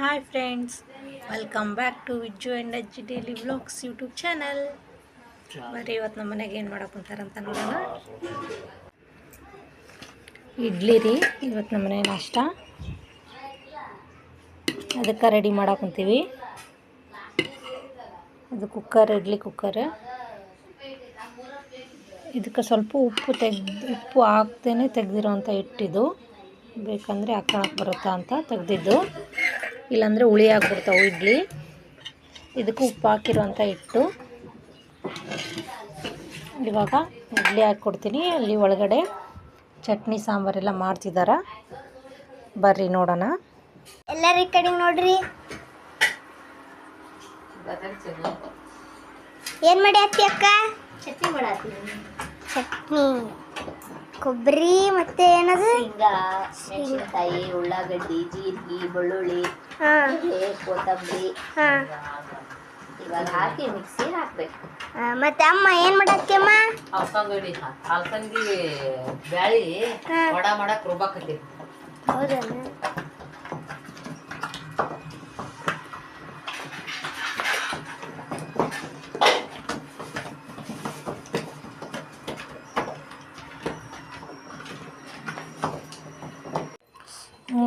Hi friends welcome back to Vijju and Ajji daily vlogs YouTube channel ಬರ್ರಿ ಇವತ್ತು ನಮ್ಮ ಮನೆಗೆ ಏನು ಮಾಡಕ್ಕೆ ಕುಂತಾರಂತ ನೋಡೋಣ. ಇಡ್ಲಿ ರೀ ಇವತ್ತು ನಮ್ಮ ಮನೆ ನಾಷ್ಟ. ಅದಕ್ಕೆ ರೆಡಿ ಮಾಡಕ್ಕೆ ಕುಂತೀವಿ. ಅದು ಕುಕ್ಕರ್ ಇಡ್ಲಿ ಕುಕ್ಕರ್ ಇದಕ್ಕೆ ಸ್ವಲ್ಪ ಉಪ್ಪು ತೆಗ್ದು, ಉಪ್ಪು ಹಾಕ್ತೇನೆ ತೆಗ್ದಿರೋವಂಥ ಹಿಟ್ಟಿದು. ಬೇಕಂದರೆ ಹಾಕೊಳಕ್ಕೆ ಬರುತ್ತಾ ಅಂತ ತೆಗ್ದಿದ್ದು. ಇಲ್ಲಾಂದರೆ ಹುಳಿ ಹಾಕ್ಬಿಡ್ತಾವೆ ಇಡ್ಲಿ. ಇದಕ್ಕೆ ಉಪ್ಪು ಹಾಕಿರುವಂಥ ಹಿಟ್ಟು. ಇವಾಗ ಇಡ್ಲಿ ಹಾಕ್ಕೊಡ್ತೀನಿ. ಅಲ್ಲಿ ಒಳಗಡೆ ಚಟ್ನಿ ಸಾಂಬಾರೆಲ್ಲ ಮಾಡ್ತಿದ್ದಾರ ಬರ್ರಿ ನೋಡೋಣ. ಎಲ್ಲರ ಈ ಕಡೆ ನೋಡ್ರಿ. ಏನ್ ಮಾಡಿ ಅತ್ತಿ ಅಕ್ಕ? ಚಟ್ನಿ ಮಾಡತ್ತೀನಿ. ಚಟ್ನಿ. ಕೊಬ್ಬರಿ ಮತ್ತೆ ಏನದು? ಶೇಂಗಾ ಮೆಣಸಿನಕಾಯಿ ಉಳ್ಳಾಗಡ್ಡಿ ಜೀರಿಗೆ ಬೆಳ್ಳುಳ್ಳಿ ಹಾ. ಕೊತ್ತಂಬರಿ. ಹಾ. ಇವಾಗ ಹಾಕಿ ಮಿಕ್ಸಿ ಹಾಕ್ಬೇಕು. ಆ, ಮತ್ತೆ ಅಮ್ಮ ಏನ್ ಮಾಡತ್ತಿ ಅಮ್ಮ? ಅಲ್ಸಂದಿ ಅಲ್ಸಂದಿ ಬ್ಯಾಳಿ ಹಾ. ವಡ ಮಾಡಕ್ ರುಬ್ಬಾಕತ್ತಿ ಹೌದನ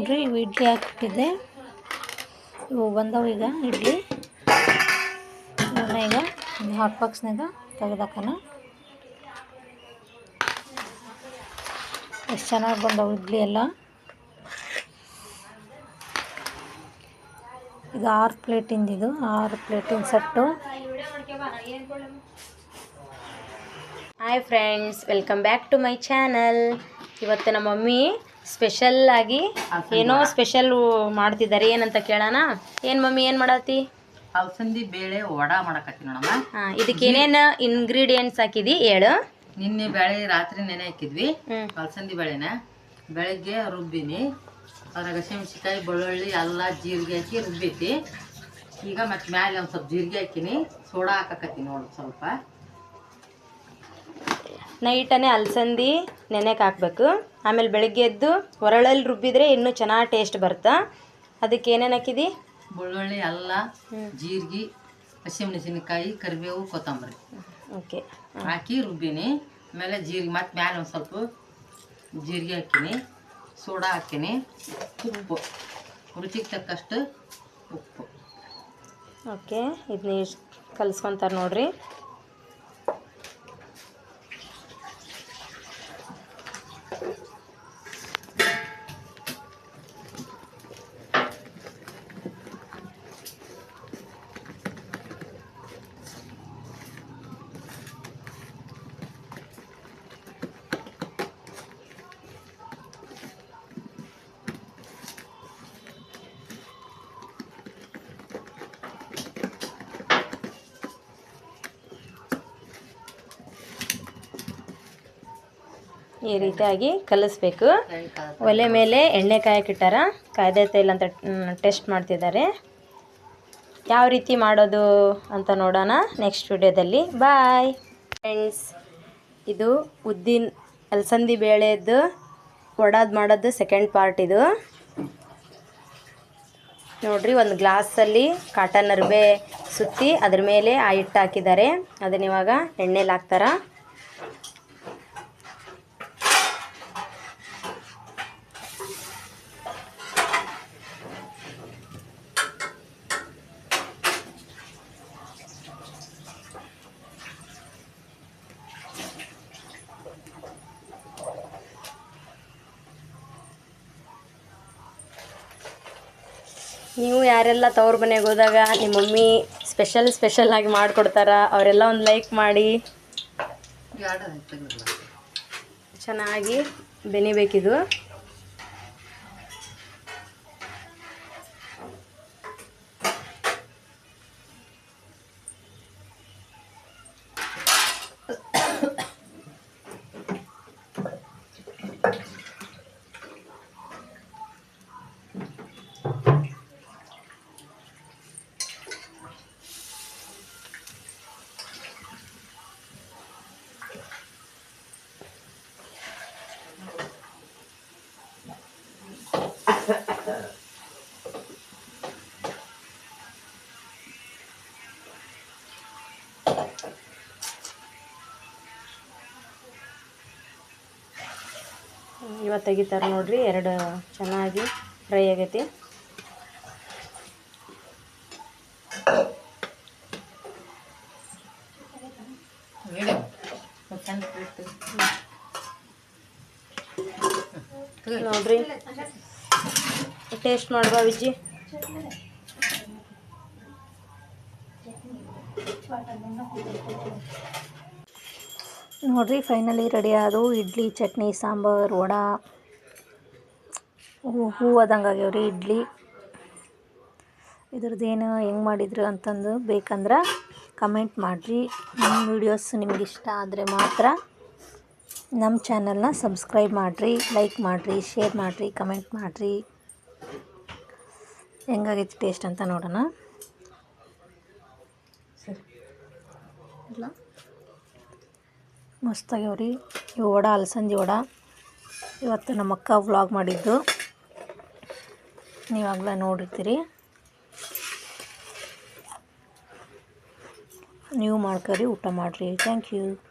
ನೋಡ್ರಿ ಇವು ಇಡ್ಲಿ ಹಾಕಿಟ್ಟಿದ್ದೆ ಇವು ಬಂದವು ಈಗ, ಇಡ್ಲಿ. ಇವನ್ನ ಈಗ ಒಂದು ಹಾಟ್ ಬಾಕ್ಸ್ನಾಗ ತೆಗೆದಾಕನ. ಎಷ್ಟು ಚೆನ್ನಾಗಿ ಬಂದವು ಇಡ್ಲಿ ಎಲ್ಲ. ಇದು ಆರು ಪ್ಲೇಟಿಂದ ಇದು, ಆರು ಪ್ಲೇಟಿನ set. Hi friends welcome back to my channel ಇವತ್ತು ನಮ್ಮ ಮಮ್ಮಿ ಸ್ಪೆಷಲ್ ಆಗಿ ಏನೋ ಸ್ಪೆಷಲ್ ಮಾಡ್ತಿದ್ದಾರೆ. ಏನಂತ ಕೇಳೋಣ? ಏನ್ ಮಮ್ಮಿ ಏನು ಮಾಡತ್ತಿ? ಅಲ್ಸಂದಿ ಬೇಳೆ ವಡ ಮಾಡಕತ್ತಿ ನೋಡಮ್ಮ. ಹಾಂ ಇದಕ್ಕೆ ಏನೇನು ಇಂಗ್ರೀಡಿಯೆಂಟ್ಸ್ ಹಾಕಿದಿ? ಹೇಳು. ನಿನ್ನೆ ಬೇಳೆ ರಾತ್ರಿ ನೆನೆ ಹಾಕಿದ್ವಿ. ಅಲಸಂದಿ ಬೇಳೆನ. ಬೆಳಗ್ಗೆ ರುಬ್ಬಿನಿ. ಅದ್ರಾಗ ಹಸಿಮೆಣ್ಸಿಕಾಯಿ ಬೆಳ್ಳುಳ್ಳಿ ಎಲ್ಲ ಜೀರಿಗೆ ಹಾಕಿ ರುಬ್ಬೈತಿ ಈಗ ಮತ್ತೆ ಮ್ಯಾಲೆ ಒಂದು ಸ್ವಲ್ಪ ಜೀರಿಗೆ ಹಾಕಿನಿ. ಸೋಡಾ ಹಾಕಕತ್ತೀನಿ ನೋಡು ಸ್ವಲ್ಪ. ನೈಟನೆ ಅಲಸಂದಿ ನೆನೆಗೆ ಹಾಕ್ಬೇಕು. ಆಮೇಲೆ ಬೆಳಗ್ಗೆ ಎದ್ದು ಹೊರಳಲ್ಲಿ ರುಬ್ಬಿದ್ರೆ ಇನ್ನೂ ಚೆನ್ನಾಗಿ ಟೇಸ್ಟ್ ಬರುತ್ತಾ ಅದಕ್ಕೆ ಏನೇನು ಹಾಕಿದಿ? ಬೆಳ್ಳುಳ್ಳಿ ಅಲ್ಲ ಜೀರಿಗೆ ಹಸಿಮೆಣಸಿನಕಾಯಿ ಕರಿಬೇವು ಕೊತ್ತಂಬರಿ. ಓಕೆ. ಹಾಕಿ ರುಬ್ಬಿನಿ. ಆಮೇಲೆ ಜೀರಿಗೆ ಮತ್ತೆ ಮ್ಯಾಲೆ ಒಂದು ಸ್ವಲ್ಪ ಜೀರಿಗೆ ಹಾಕಿನಿ. ಸೋಡಾ ಹಾಕಿನಿ. ಉಪ್ಪು. ರುಚಿಗೆ ತಕ್ಕಷ್ಟು ಉಪ್ಪು. ಓಕೆ. ಇದನ್ನ ಇಷ್ಟು ಕಲಿಸ್ಕೊತಾರೆ ನೋಡ್ರಿ. ಈ ರೀತಿಯಾಗಿ ಕಲಿಸ್ಬೇಕು. ಒಲೆ ಮೇಲೆ ಎಣ್ಣೆ ಕಾಯಕ್ಕಿಟ್ಟಾರ? ಕಾಯ್ದೈತೆ ಇಲ್ಲ ಅಂತ ಟೆಸ್ಟ್ ಮಾಡ್ತಿದ್ದಾರೆ. ಯಾವ ರೀತಿ ಮಾಡೋದು ಅಂತ ನೋಡೋಣ ನೆಕ್ಸ್ಟ್ ವಿಡಿಯೋದಲ್ಲಿ. ಬಾಯ್! ಫ್ರೆಂಡ್ಸ್, ಇದು ಉದ್ದಿನ, ಅಲಸಂದಿ ಬೇಳೆದು ಒಡಾದ್ ಮಾಡೋದು ಸೆಕೆಂಡ್ ಪಾರ್ಟ್ ಇದು. ನೋಡ್ರಿ, ಒಂದು ಗ್ಲಾಸಲ್ಲಿ ಕಾಟನ್ ಅರ್ಬೆ ಸುತ್ತಿ ಅದ್ರ ಮೇಲೆ ಆ ಹಿಟ್ಟು ಹಾಕಿದ್ದಾರೆ. ಅದನ್ನಿವಾಗ ಎಣ್ಣೆಲಿ ಹಾಕ್ತಾರ. ನೀವು ಯಾರೆಲ್ಲ ತವ್ರ ಮನೆಗೆ ಹೋದಾಗ ನಿಮ್ಮ ಮಮ್ಮಿ ಸ್ಪೆಷಲ್ ಸ್ಪೆಷಲ್ ಆಗಿ ಮಾಡಿಕೊಡ್ತಾರ ಅವರೆಲ್ಲ ಒಂದು ಲೈಕ್ ಮಾಡಿ. ಚೆನ್ನಾಗಿ ಬೆನಿಬೇಕಿದು. ಇವತ್ತು ತೆಗಿತಾರೆ ನೋಡ್ರಿ ಎರಡು ಚೆನ್ನಾಗಿ ಫ್ರೈ ಆಗೈತಿ. ನೋಡ್ರಿ. ಟೇಸ್ಟ್ ಮಾಡುವ ವಿಜ್ಜಿ ನೋಡಿರಿ ಫೈನಲಿ ರೆಡಿ ಆದವು. ಇಡ್ಲಿ, ಚಟ್ನಿ, ಸಾಂಬಾರು, ವಡ. ಹೂ ಹೂವದಂಗೆ ಆಗ್ಯಾವ್ರಿ ಇಡ್ಲಿ. ಇದ್ರದ್ದೇನು ಹೆಂಗೆ ಮಾಡಿದ್ರು ಅಂತಂದು ಬೇಕಂದ್ರೆ ಕಮೆಂಟ್ ಮಾಡಿರಿ. ನಮ್ಮ ವೀಡಿಯೋಸ್ ನಿಮ್ಗೆ ಇಷ್ಟ ಆದರೆ ಮಾತ್ರ ನಮ್ಮ ಚಾನಲ್ನ ಸಬ್ಸ್ಕ್ರೈಬ್ ಮಾಡಿರಿ ಲೈಕ್ ಮಾಡಿರಿ ಶೇರ್ ಮಾಡಿರಿ ಕಮೆಂಟ್ ಮಾಡಿರಿ. ಹೆಂಗಾಗೈತಿ ಟೇಸ್ಟ್ ಅಂತ ನೋಡೋಣ. ಇಲ್ಲ? ಮಸ್ತಾಗ್ಯಾವ್ರಿ. ಇವು ವಡ, ಅಲಸಂದಿ ವಡ. ಇವತ್ತು ನಮ್ಮ ಅಕ್ಕ ವ್ಲಾಗ್ ಮಾಡಿದ್ದು. ನೀವಾಗಲೇ ನೋಡಿರ್ತೀರಿ. ನೀವು ಮಾಡ್ಕೊರಿ, ಊಟ ಮಾಡಿರಿ. Thank you